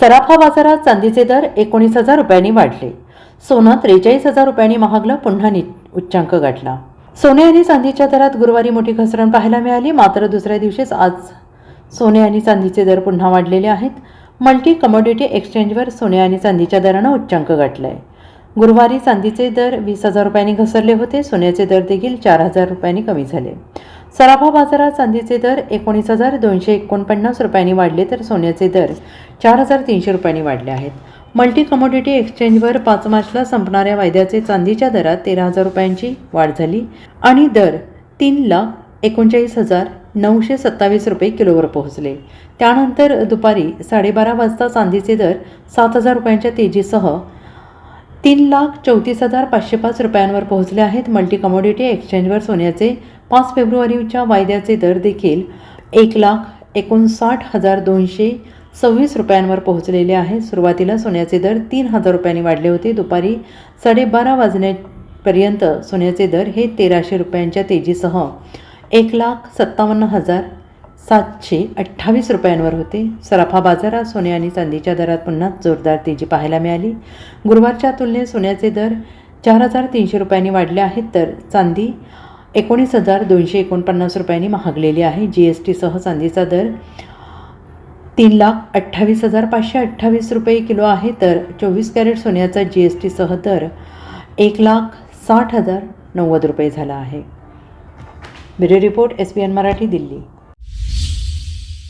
सराफा बाजारात चांदीचे दर एकोणीस हजार रुपयांनी वाढले. सोनं त्रेचाळीस हजार रुपयांनी महागलं पुन्हा उच्चांक गाठला. सोने आणि चांदीच्या दरात गुरुवारी मोठी घसरण पाहायला मिळाली मात्र दुसऱ्या दिवशीच आज सोने आणि चांदीचे दर पुन्हा वाढलेले आहेत. मल्टी कमोडिटी एक्सचेंजवर सोने आणि चांदीच्या दरानं उच्चांक गाठलाय. गुरुवारी चांदीचे दर वीस हजार रुपयांनी घसरले होते सोन्याचे दर देखील चार हजार रुपयांनी कमी झाले. सराफा बाजारात चांदीचे दर एकोणीस हजार दोनशे एकोणपन्नास रुपयांनी वाढले तर सोन्याचे दर चार हजार तीनशे रुपयांनी वाढले आहेत. मल्टी कमोडिटी एक्सचेंजवर पाच मार्चला संपणाऱ्या वायद्याचे चांदीच्या दरात तेरा हजार रुपयांची वाढ झाली आणि दर तीन लाख एकोणचाळीस हजार नऊशे सत्तावीस रुपये किलोवर पोहोचले. त्यानंतर दुपारी साडेबारा वाजता चांदीचे दर सात हजार रुपयांच्या तेजीसह तीन लाख चौतीस हजार पाचशे पाच रुपयांवर पोहोचले आहेत मल्टी कमोडिटी एक्सचेंजवर सोन्याचे. पाच फेब्रुवारीच्या वायद्याचे दर देखील एक लाख एकोणसाठ हजार दोनशे सव्वीस रुपयांवर पोहोचलेले आहेत सुरुवातीला सोन्याचे दर तीन हजार रुपयांनी वाढले होते. दुपारी साडेबारा वाजण्यापर्यंत सोन्याचे दर हे तेराशे रुपयांच्या तेजीसह एक लाख सत्तावन्न हजार सातशे अठ्ठावीस रुपयांवर होते. सराफा बाजारात सोने आणि चांदीच्या दरात पुन्हा जोरदार तेजी पाहायला मिळाली. गुरुवारच्या तुलनेत सोन्याचे दर चार हजार तीनशे रुपयांनी वाढले आहेत तर चांदी एकोणीस हजार दोनशे एकोणपन्नास रुपयांनी महागलेली आहे. जी एस टीसह चांदीचा दर तीन लाख अठ्ठावीस हजार पाचशे अठ्ठावीस रुपये किलो आहे तर चोवीस कॅरेट सोन्याचा जी एस टीसह दर एक लाख साठ हजार नव्वद रुपये झाला आहे. Bureau report S B N Marathi Delhi.